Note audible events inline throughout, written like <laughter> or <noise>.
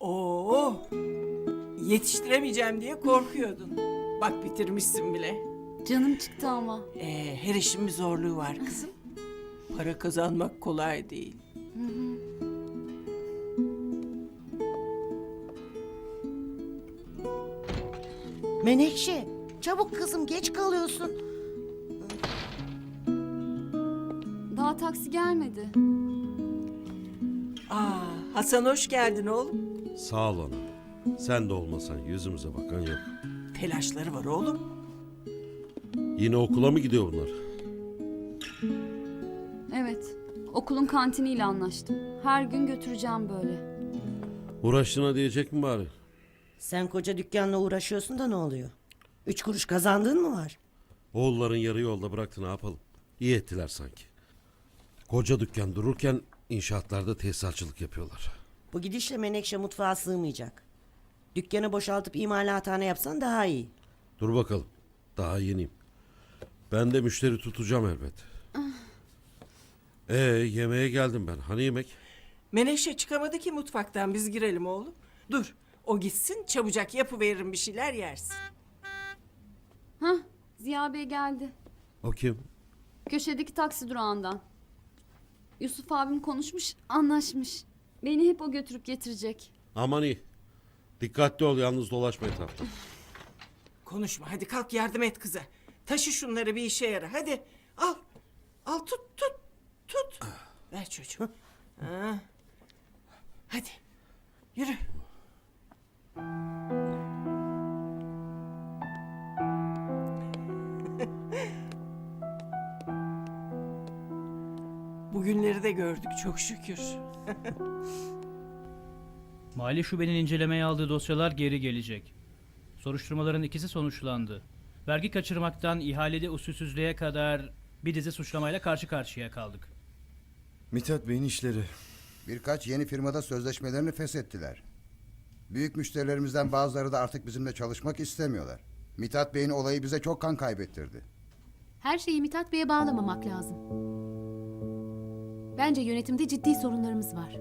Oo, yetiştiremeyeceğim diye korkuyordun. Bak bitirmişsin bile. Canım çıktı ama. Ee, her işin bir zorluğu var kızım. Para kazanmak kolay değil. Menekşe çabuk kızım geç kalıyorsun. Daha taksi gelmedi. Aa, Hasan hoş geldin oğlum. Sağ ol ana. Sen de olmasan yüzümüze bakan yok. Telaşları var oğlum. Yine okula mı gidiyor bunlar? Evet. Okulun kantiniyle anlaştım. Her gün götüreceğim böyle. Uğraştığına diyecek mi bari? Sen koca dükkanla uğraşıyorsun da ne oluyor? Üç kuruş kazandığın mı var? Oğulların yarı yolda bıraktı ne yapalım? İyi ettiler sanki. Koca dükkan dururken inşaatlarda tesisatçılık yapıyorlar. Bu gidişle Menekşe mutfağa sığmayacak. Dükkanı boşaltıp imalathane yapsan daha iyi. Dur bakalım. Daha yeniyim. Ben de müşteri tutacağım elbet. Ee yemeğe geldim ben. Hani yemek? Menekşe çıkamadı ki mutfaktan biz girelim oğlum. Dur o gitsin çabucak yapıveririm bir şeyler yersin. Hah, Ziya Bey geldi. O kim? Köşedeki taksi durağından. Yusuf abim konuşmuş, anlaşmış. Beni hep o götürüp getirecek. Aman iyi. Dikkatli ol yalnız dolaşma etrafta. Konuşma hadi kalk yardım et kıza. Taşı şunları bir işe yara hadi. Al. Al tut tut tut. Ver çocuğum. Ha. Hadi yürü. Bugünleri de gördük çok şükür. <laughs> Mali şubenin incelemeye aldığı dosyalar geri gelecek. Soruşturmaların ikisi sonuçlandı. Vergi kaçırmaktan ihalede usulsüzlüğe kadar bir dizi suçlamayla karşı karşıya kaldık. Mithat Bey'in işleri. Birkaç yeni firmada sözleşmelerini feshettiler. Büyük müşterilerimizden bazıları da artık bizimle çalışmak istemiyorlar. Mithat Bey'in olayı bize çok kan kaybettirdi. Her şeyi Mithat Bey'e bağlamamak lazım. Bence yönetimde ciddi sorunlarımız var.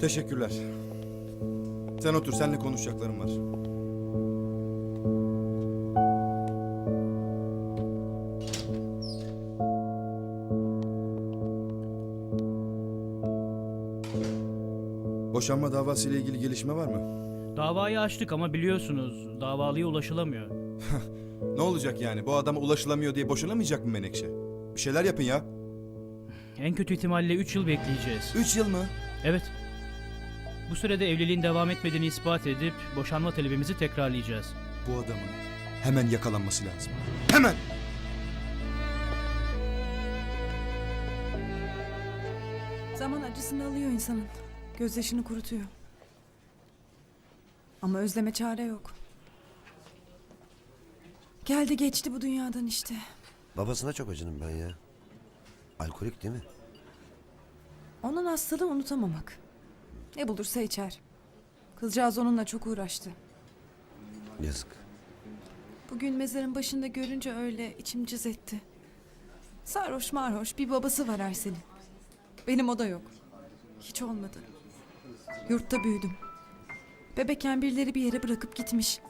Teşekkürler. Sen otur, seninle konuşacaklarım var. Boşanma davası ile ilgili gelişme var mı? Davayı açtık ama biliyorsunuz davalıya ulaşılamıyor. <laughs> Ne olacak yani? Bu adama ulaşılamıyor diye boşanamayacak mı Menekşe? Bir şeyler yapın ya. En kötü ihtimalle 3 yıl bekleyeceğiz. Üç yıl mı? Evet. Bu sürede evliliğin devam etmediğini ispat edip boşanma talebimizi tekrarlayacağız. Bu adamın hemen yakalanması lazım. Hemen! Zaman acısını alıyor insanın. Gözyaşını kurutuyor. Ama özleme çare yok. Geldi geçti bu dünyadan işte. Babasına çok acıdım ben ya. Alkolik değil mi? Onun hastalığı unutamamak. Ne bulursa içer. Kızcağız onunla çok uğraştı. Yazık. Bugün mezarın başında görünce öyle içim cız etti. Sarhoş marhoş bir babası var Ersel'in. Benim o da yok. Hiç olmadı. Yurtta büyüdüm. Bebekken birileri bir yere bırakıp gitmiş.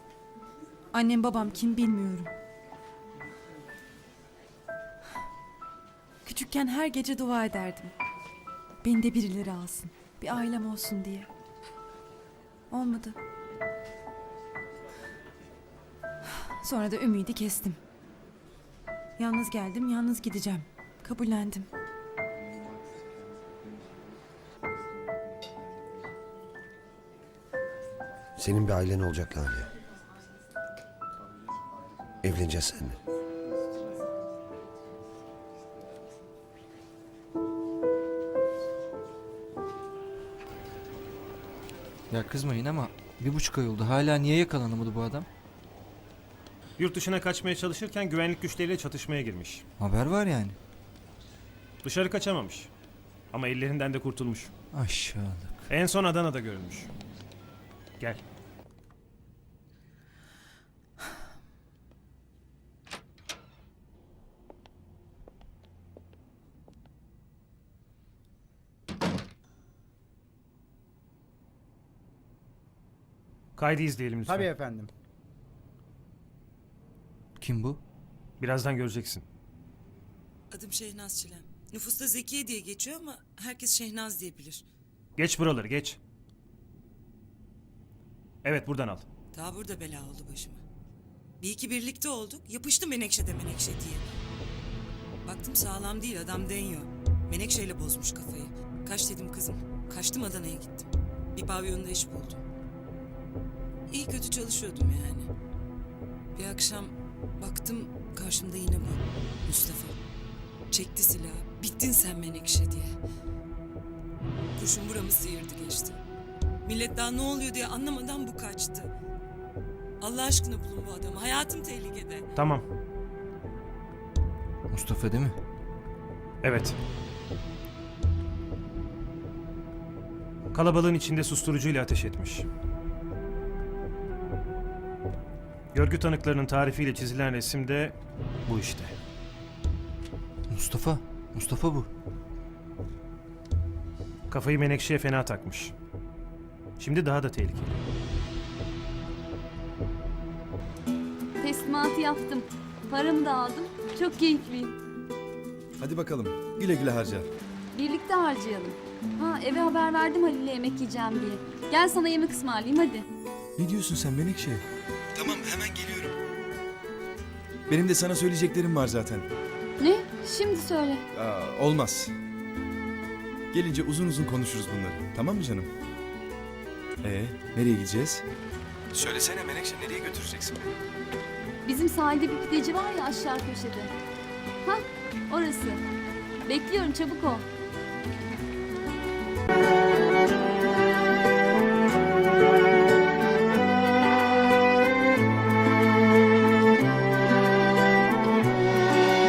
Annem babam kim bilmiyorum. Küçükken her gece dua ederdim. Beni de birileri alsın. Bir ailem olsun diye. Olmadı. Sonra da ümidi kestim. Yalnız geldim, yalnız gideceğim. Kabullendim. Senin bir ailen olacak Lale. Evleneceğiz seninle. Ya kızmayın ama bir buçuk ay oldu. Hala niye yakalanamadı bu adam? Yurt dışına kaçmaya çalışırken güvenlik güçleriyle çatışmaya girmiş. Haber var yani. Dışarı kaçamamış. Ama ellerinden de kurtulmuş. Aşağılık. En son Adana'da görülmüş. Gel. Kaydı izleyelim lütfen. efendim. Kim bu? Birazdan göreceksin. Adım Şehnaz Çilem. Nüfusta Zekiye diye geçiyor ama herkes Şehnaz diyebilir. Geç buraları geç. Evet buradan al. Daha burada bela oldu başıma. Bir iki birlikte olduk. Yapıştı Menekşe de Menekşe diye. Baktım sağlam değil adam deniyor. Menekşeyle bozmuş kafayı. Kaç dedim kızım. Kaçtım Adana'ya gittim. Bir pavyonda iş buldum. İyi kötü çalışıyordum yani. Bir akşam baktım karşımda yine bu. Mustafa. Çekti silahı. Bittin sen Menekşe diye. Kurşun buramı sıyırdı geçti. Millet daha ne oluyor diye anlamadan bu kaçtı. Allah aşkına bulun bu adamı. Hayatım tehlikede. Tamam. Mustafa değil mi? Evet. Kalabalığın içinde susturucuyla ateş etmiş. Görgü tanıklarının tarifiyle çizilen resimde bu işte. Mustafa. Mustafa bu. Kafayı Menekşe'ye fena takmış. Şimdi daha da tehlikeli. Teslimatı yaptım. Paramı da aldım. Çok keyifliyim. Hadi bakalım. Güle güle harca. Birlikte harcayalım. Ha eve haber verdim Halil'e yemek yiyeceğim diye. Gel sana yemek ısmarlayayım hadi. Ne diyorsun sen Menekşe? Tamam hemen geliyorum. Benim de sana söyleyeceklerim var zaten. Ne? Şimdi söyle. Aa, olmaz. Gelince uzun uzun konuşuruz bunları. Tamam mı canım? Ee, nereye gideceğiz? Söylesene Menekşe nereye götüreceksin beni? Bizim sahilde bir pideci var ya aşağı köşede. Ha orası. Bekliyorum çabuk ol.